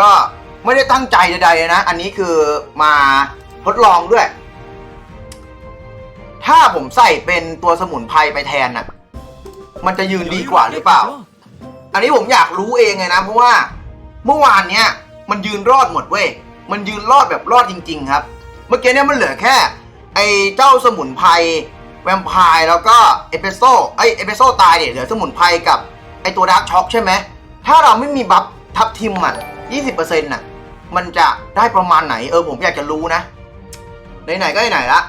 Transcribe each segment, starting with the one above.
ก็ไม่ได้ตั้งใจใดๆนะ อันนี้คือมาทดลองด้วย ถ้าผมใส่เป็นตัวสมุนไพรไปแทนน่ะ มันจะยืนดีกว่าหรือเปล่า อันนี้ผมอยากรู้เองไงนะ เพราะว่าเมื่อวานเนี้ยมันยืนรอดหมดเว้ย มันยืนรอดแบบรอดจริง ๆ ครับ เมื่อกี้เนี่ยมันเหลือแค่ ไอ้เจ้าสมุนไพรแวมไพร์แล้วก็เอสเปโซ่ไอเอสเปโซ่ตายเนี่ยเหลือสมุนไพรกับไอตัวดาร์กช็อกใช่ไหม ถ้าเราไม่มีบัฟทับทิมอะ 20%น่ะ มันจะได้ประมาณไหน เออผมอยากจะรู้นะ ไหนๆก็ไหนละ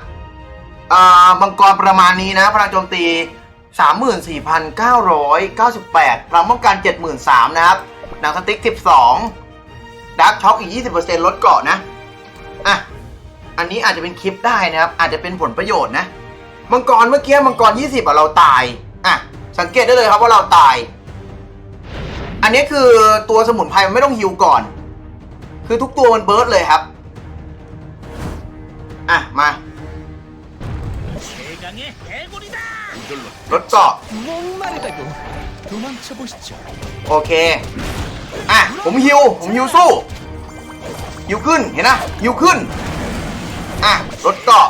อ่ามังกรประมาณนี้นะพลังโจมตี 34,998พลังป้องกัน 73,000นะครับ หนังสติ๊ก 12ดาร์กช็อคอีก 20%ลดเกาะนะ อะ อันนี้อาจจะเป็นคลิปได้นะครับ อาจจะเป็นผลประโยชน์นะ มังกรเมื่อกี้มังกร 20อะเราตาย อะ สังเกตได้เลยครับว่าเราตาย อันนี้คือตัวสมุนไพรมันไม่ต้องฮิวก่อน คือทุกตัวมันเบิร์ดเลยครับ อะ มารถเกาะโอเค อะ ผมฮิว ผมฮิวสู้ ฮิวขึ้น เห็นนะฮิวขึ้น อะรถเกาะ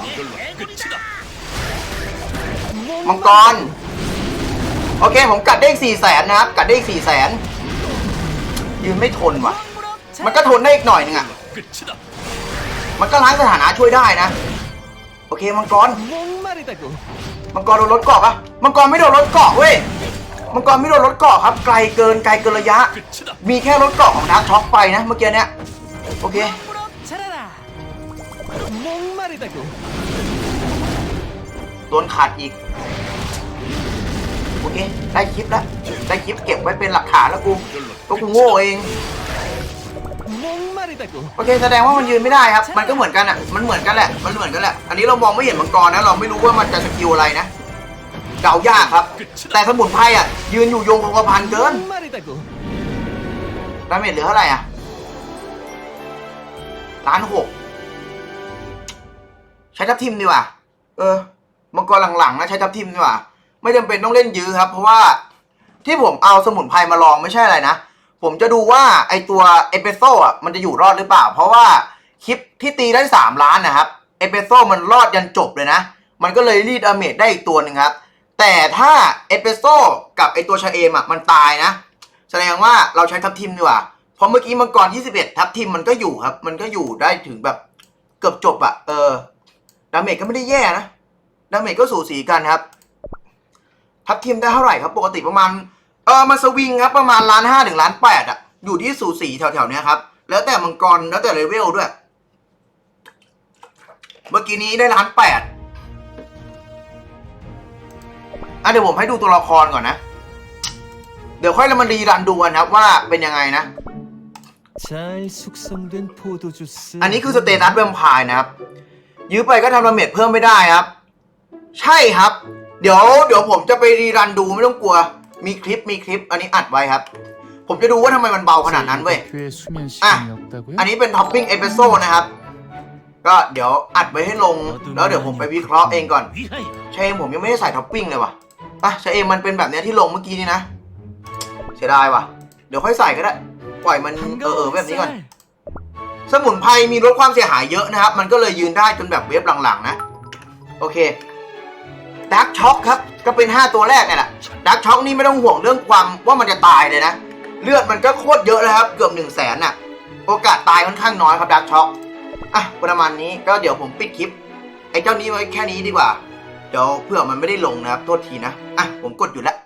มังกร โอเค ผมกัดได้สี่แสนนะครับ กัดได้สี่แสน ยืนไม่ทนว่ะ มันก็ทนได้อีกหน่อยนึงอะ มันก็ล้างสถานะช่วยได้นะ โอเคมังกร มังกรโดนรถเกาะปะมังกรไม่โดนรถเกาะเว้ย มังกรไม่โดนรถเกาะครับ ไกลเกินไกลเกินระยะ มีแค่รถเกาะของดาร์ช็อปไปนะเมื่อกี้เนี้ย โอเคโดนขาดอีก อเคได้คลิปแล้วได้คลิปเก็บไว้เป็นหลักฐานแล้วกูก็กูโง่เองโอเคแสดงว่ามันยืนไม่ได้ครับ มันก็เหมือนกันอะ มันเหมือนกันแหละ มันเหมือนกันแหละ อันนี้เรามองไม่เห็นมังกรนะ เราไม่รู้ว่ามันจะสกิลอะไรนะ เดายากครับ แต่สมุนไพรอะ ยืนอยู่โยงของกระพันเกินดาเมจเหลือเท่าไหร่อะล้านหก ใช้ทับทิมดีกว่า เออ มังกรหลังๆนะใช้ทับทิมดีกว่า ไม่จำเป็นต้องเล่นยื้อครับ เพราะว่าที่ผมเอาสมุนไพรมาลองไม่ใช่อะไรนะ ผมจะดูว่าไอตัวเอสเปรสโซ่อะมันจะอยู่รอดหรือเปล่า เพราะว่าคลิปที่ตีได้สามล้านนะครับเอสเปรสโซ่มันรอดยันจบเลยนะ มันก็เลยรีดดาเมจได้อีกตัวหนึ่งครับ แต่ถ้าเอสเปรสโซ่กับไอตัวชาเอมอะมันตายนะ แสดงว่าเราใช้ทับทิมดีกว่าเพราะเมื่อกี้มังกร 21 ทับทิมมันก็อยู่ครับ มันก็อยู่ได้ถึงแบบเกือบจบอะเออดาเมจก็ไม่ได้แย่นะดาเมจก็สูสีกันครับ ทับทิมได้เท่าไหร่ครับ ปกติประมาณเออมันสวิงครับประมาณล้านห้าถึงล้านแปดอะ อยู่ที่สูสีแถวๆเนี้ยครับ แล้วแต่มังกรแล้วแต่เลเวลด้วย เมื่อกี้นี้ได้ล้านแปดอะเดี๋ยวผมให้ดูตัวละครก่อนนะ เดี๋ยวค่อยเรามารีรันดูกันครับว่าเป็นยังไงนะ อันนี้คือสเตตัสเวมพายนะครับ ยื้อไปก็ทำดาเมจเพิ่มไม่ได้ครับ ใช่ครับ เดี๋ยวเดี๋ยวผมจะไปรีรันดูไม่ต้องกลัว มีคลิปมีคลิป อันนี้อัดไว้ครับ ผมจะดูว่าทำไมมันเบาขนาดนั้นเว้ย 회 수면 시간이 없다고요? อันนี้เป็นท็อปปิ้งเอสเปรสโซ่นะครับ ก็เดี๋ยวอัดไว้ให้ลง แล้วเดี๋ยวผมไปวิเคราะห์เองก่อน 위하여 ใช่เองผมยังไม่ได้ใส่ท็อปปิ้งเลยว่ะอ่ะใช่เองมันเป็นแบบเนี้ยที่ลงเมื่อกี้นี่นะ เสียดายว่ะ เดี๋ยวค่อยใส่ก็ได้ ปล่อยมันเออเออแบบนี้ก่อน สมุนไพรมีลดความเสียหายเยอะนะครับ มันก็เลยยืนได้จนแบบเวฟหลังๆนะ โอเค ดักช็อกครับ ก็เป็น 5 ตัวแรกเนี่ยแหละดักช็อกนี่ไม่ต้องห่วงเรื่องความว่ามันจะตายเลยนะ เลือดมันก็โคตรเยอะแล้วครับ เกือบ1นึ่งแสนน่ะ โอกาสตายค่อนข้างน้อยครับดักช็อก อะ ประมาณนี้ก็เดี๋ยวผมปิดคลิป ไอ้เจ้านี้ไว้แค่นี้ดีกว่า เดี๋ยวเพื่อมันไม่ได้ลงนะครับ โทษทีนะ อะ ผมกดอยู่แล้ว